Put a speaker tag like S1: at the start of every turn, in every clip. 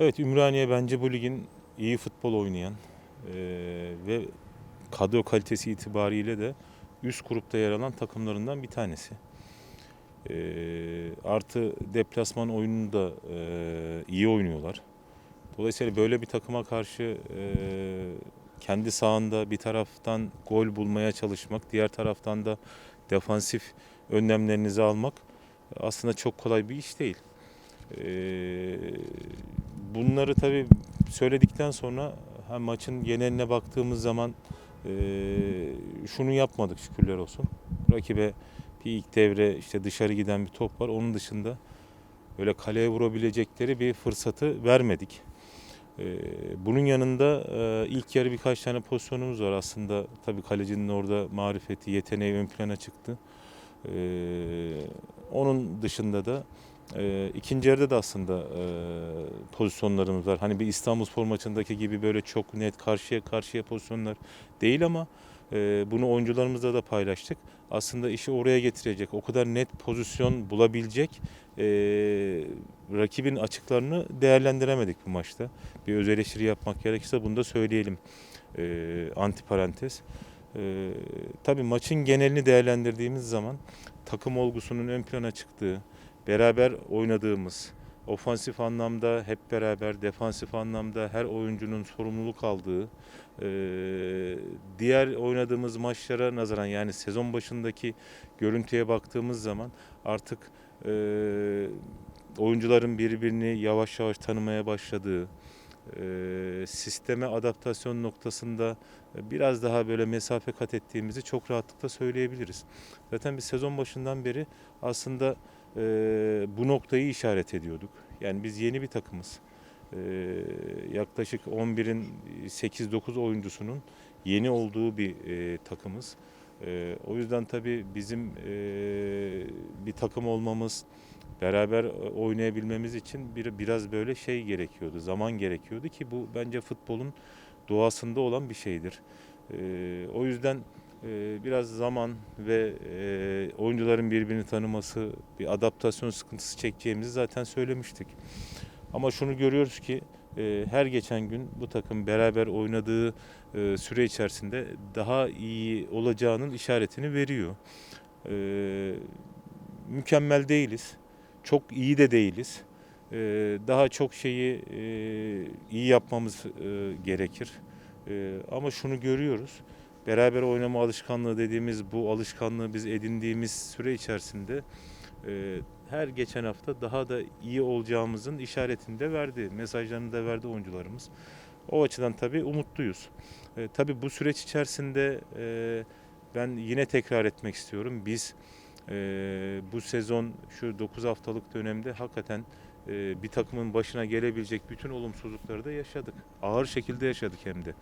S1: Evet Ümraniye bence bu ligin iyi futbol oynayan eee, ve kadro kalitesi itibariyle de üst grupta yer alan takımlarından bir tanesi. Eee, artı deplasman oyununu da eee, iyi oynuyorlar. Dolayısıyla böyle bir takıma karşı eee, kendi sahanda bir taraftan gol bulmaya çalışmak, diğer taraftan da defansif önlemlerinizi almak aslında çok kolay bir iş değil. Eee, bunları tabii söyledikten sonra ha, maçın geneline baktığımız zaman eee, şunu yapmadık şükürler olsun. Rakibe bir ilk devre işte dışarı giden bir top var. Onun dışında böyle kaleye vurabilecekleri bir fırsatı vermedik. Bunun yanında ilk yarı birkaç tane pozisyonumuz var. Aslında tabii kalecinin orada marifeti, yeteneği ön plana çıktı. Onun dışında da e, ikinci yarıda da aslında e, pozisyonlarımız var. Hani bir İstanbulspor maçındaki gibi böyle çok net karşıya karşıya pozisyonlar değil ama e, bunu oyuncularımızla da paylaştık. Aslında işi oraya getirecek, o kadar net pozisyon bulabilecek e, rakibin açıklarını değerlendiremedik bu maçta. Bir öz eleştiri yapmak gerekirse bunu da söyleyelim. E, anti parantez. E, tabii maçın genelini değerlendirdiğimiz zaman takım olgusunun ön plana çıktığı, beraber oynadığımız, ofansif anlamda hep beraber, defansif anlamda her oyuncunun sorumluluk aldığı, diğer oynadığımız maçlara nazaran yani sezon başındaki görüntüye baktığımız zaman artık oyuncuların birbirini yavaş yavaş tanımaya başladığı, sisteme adaptasyon noktasında biraz daha böyle mesafe kat ettiğimizi çok rahatlıkla söyleyebiliriz. Zaten biz sezon başından beri aslında e, bu noktayı işaret ediyorduk. Yani biz yeni bir takımız. E, yaklaşık 11'in 8-9 oyuncusunun yeni olduğu bir e, takımız. E, o yüzden tabii bizim e, bir takım olmamız, beraber oynayabilmemiz için bir biraz böyle şey gerekiyordu, zaman gerekiyordu ki bu bence futbolun doğasında olan bir şeydir. E, o yüzden e, biraz zaman ve e, oyuncuların birbirini tanıması, bir adaptasyon sıkıntısı çekeceğimizi zaten söylemiştik. Ama şunu görüyoruz ki e, her geçen gün bu takım beraber oynadığı e, süre içerisinde daha iyi olacağının işaretini veriyor. Mükemmel değiliz, çok iyi de değiliz. Daha çok şeyi iyi yapmamız gerekir. Ama şunu görüyoruz beraber oynama alışkanlığı dediğimiz bu alışkanlığı biz edindiğimiz süre içerisinde e, her geçen hafta daha da iyi olacağımızın işaretini de verdi. Mesajlarını da verdi oyuncularımız. O açıdan tabii umutluyuz. E, tabii bu süreç içerisinde e, ben yine tekrar etmek istiyorum. Biz e, bu sezon şu 9 haftalık dönemde hakikaten e, bir takımın başına gelebilecek bütün olumsuzlukları da yaşadık. Ağır şekilde yaşadık hem de.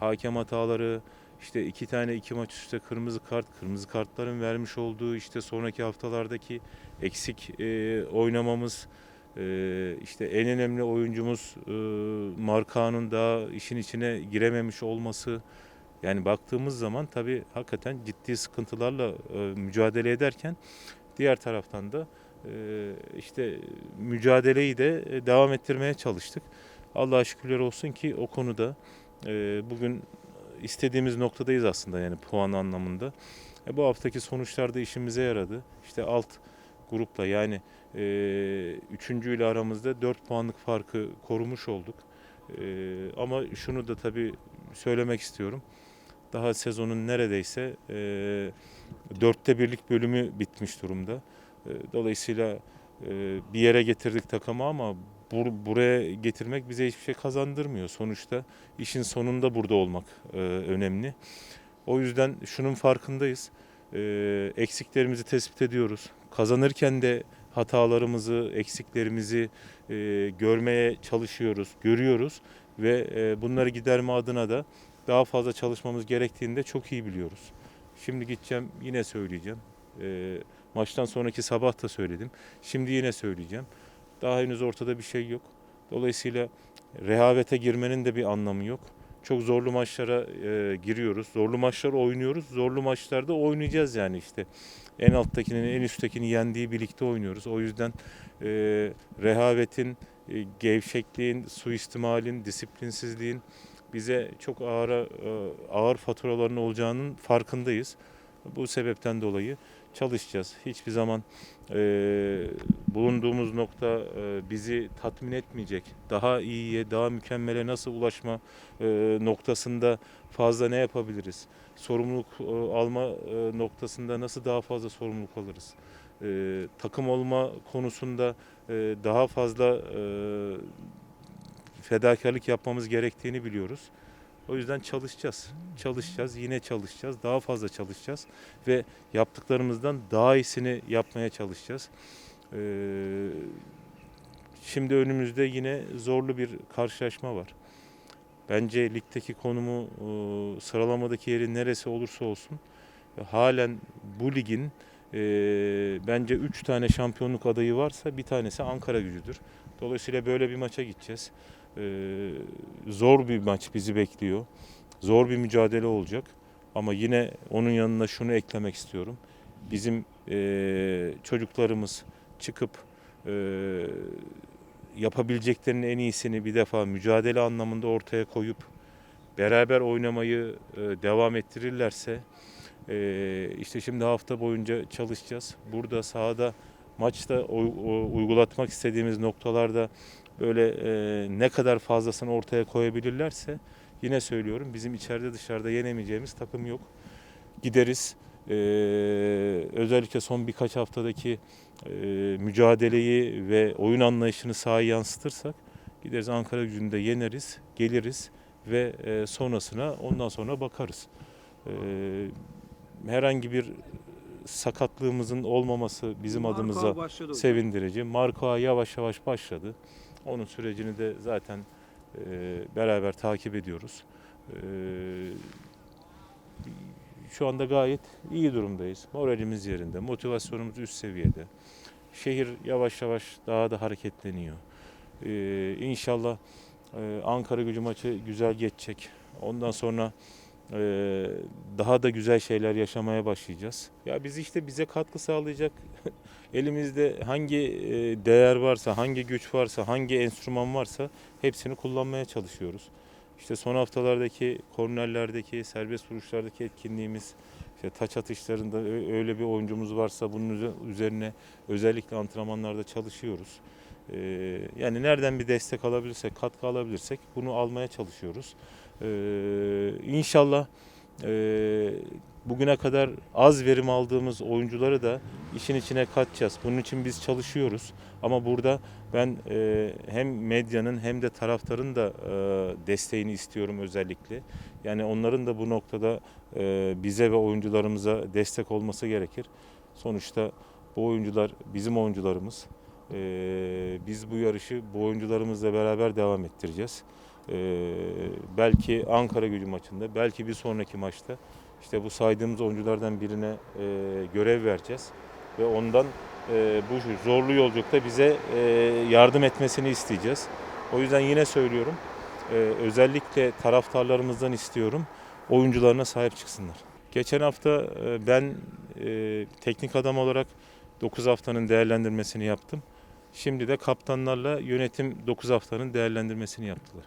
S1: Hakem hataları, işte iki tane iki maç üstte kırmızı kart, kırmızı kartların vermiş olduğu işte sonraki haftalardaki eksik e, oynamamız, e, işte en önemli oyuncumuz e, Markan'ın daha işin içine girememiş olması. Yani baktığımız zaman tabii hakikaten ciddi sıkıntılarla e, mücadele ederken diğer taraftan da e, işte mücadeleyi de e, devam ettirmeye çalıştık. Allah'a şükürler olsun ki o konuda e, bugün istediğimiz noktadayız aslında yani puan anlamında. E, bu haftaki sonuçlar da işimize yaradı. İşte alt grupla yani e, üçüncü ile aramızda 4 puanlık farkı korumuş olduk. E, ama şunu da tabii söylemek istiyorum. Daha sezonun neredeyse e, dörtte birlik bölümü bitmiş durumda. E, dolayısıyla bir yere getirdik takımı ama bur- buraya getirmek bize hiçbir şey kazandırmıyor. Sonuçta işin sonunda burada olmak e, önemli. O yüzden şunun farkındayız. E, eksiklerimizi tespit ediyoruz. Kazanırken de hatalarımızı, eksiklerimizi e, görmeye çalışıyoruz, görüyoruz ve e, bunları giderme adına da daha fazla çalışmamız gerektiğini de çok iyi biliyoruz. Şimdi gideceğim yine söyleyeceğim. E, maçtan sonraki sabah da söyledim. Şimdi yine söyleyeceğim. Daha henüz ortada bir şey yok. Dolayısıyla rehavete girmenin de bir anlamı yok. Çok zorlu maçlara e, giriyoruz. Zorlu maçlar oynuyoruz. Zorlu maçlarda oynayacağız yani işte. En alttakinin en üsttekini yendiği birlikte oynuyoruz. O yüzden e, rehavetin e, gevşekliğin, suistimalin, disiplinsizliğin bize çok ağır e, ağır faturaların olacağının farkındayız. Bu sebepten dolayı çalışacağız. Hiçbir zaman e, bulunduğumuz nokta e, bizi tatmin etmeyecek. Daha iyiye, daha mükemmele nasıl ulaşma e, noktasında fazla ne yapabiliriz? Sorumluluk e, alma e, noktasında nasıl daha fazla sorumluluk alırız? E, takım olma konusunda e, daha fazla e, fedakarlık yapmamız gerektiğini biliyoruz. O yüzden çalışacağız. Çalışacağız, yine çalışacağız, daha fazla çalışacağız ve yaptıklarımızdan daha iyisini yapmaya çalışacağız. Ee, şimdi önümüzde yine zorlu bir karşılaşma var. Bence ligdeki konumu, e, sıralamadaki yeri neresi olursa olsun e, halen bu ligin e, bence 3 tane şampiyonluk adayı varsa bir tanesi Ankara gücüdür. Dolayısıyla böyle bir maça gideceğiz. Ee, zor bir maç bizi bekliyor. Zor bir mücadele olacak. Ama yine onun yanına şunu eklemek istiyorum. Bizim eee, çocuklarımız çıkıp eee, yapabileceklerinin en iyisini bir defa mücadele anlamında ortaya koyup beraber oynamayı eee, devam ettirirlerse eee, işte şimdi hafta boyunca çalışacağız. Burada sahada maçta uygulatmak istediğimiz noktalarda böyle e, ne kadar fazlasını ortaya koyabilirlerse yine söylüyorum bizim içeride dışarıda yenemeyeceğimiz takım yok. Gideriz e, özellikle son birkaç haftadaki e, mücadeleyi ve oyun anlayışını sahaya yansıtırsak gideriz Ankara gücünde yeneriz, geliriz ve sonrasına ondan sonra bakarız. Herhangi bir sakatlığımızın olmaması bizim
S2: Marka
S1: adımıza
S2: başladı
S1: sevindirici. Marka yavaş yavaş başladı. Onun sürecini de zaten e, beraber takip ediyoruz. E, şu anda gayet iyi durumdayız. Moralimiz yerinde, motivasyonumuz üst seviyede. Şehir yavaş yavaş daha da hareketleniyor. E, inşallah e, Ankara gücü maçı güzel geçecek. Ondan sonra daha da güzel şeyler yaşamaya başlayacağız. Ya biz işte bize katkı sağlayacak elimizde hangi e, değer varsa, hangi güç varsa, hangi enstrüman varsa hepsini kullanmaya çalışıyoruz. İşte son haftalardaki kornerlerdeki, serbest vuruşlardaki etkinliğimiz, işte taç atışlarında öyle bir oyuncumuz varsa bunun üze- üzerine özellikle antrenmanlarda çalışıyoruz. Ee, yani nereden bir destek alabilirsek, katkı alabilirsek bunu almaya çalışıyoruz. Ee, inşallah e, bugüne kadar az verim aldığımız oyuncuları da işin içine katacağız. Bunun için biz çalışıyoruz. Ama burada ben e, hem medyanın hem de taraftarın da e, desteğini istiyorum özellikle. Yani onların da bu noktada bize ve oyuncularımıza destek olması gerekir. Sonuçta bu oyuncular bizim oyuncularımız. E, biz bu yarışı bu oyuncularımızla beraber devam ettireceğiz. E, belki Ankara gücü maçında, belki bir sonraki maçta işte bu saydığımız oyunculardan birine e, görev vereceğiz ve ondan e, bu zorlu yolculukta bize e, yardım etmesini isteyeceğiz. O yüzden yine söylüyorum, e, özellikle taraftarlarımızdan istiyorum, oyuncularına sahip çıksınlar. Geçen hafta e, ben e, teknik adam olarak 9 haftanın değerlendirmesini yaptım. Şimdi de kaptanlarla yönetim 9 haftanın değerlendirmesini yaptılar.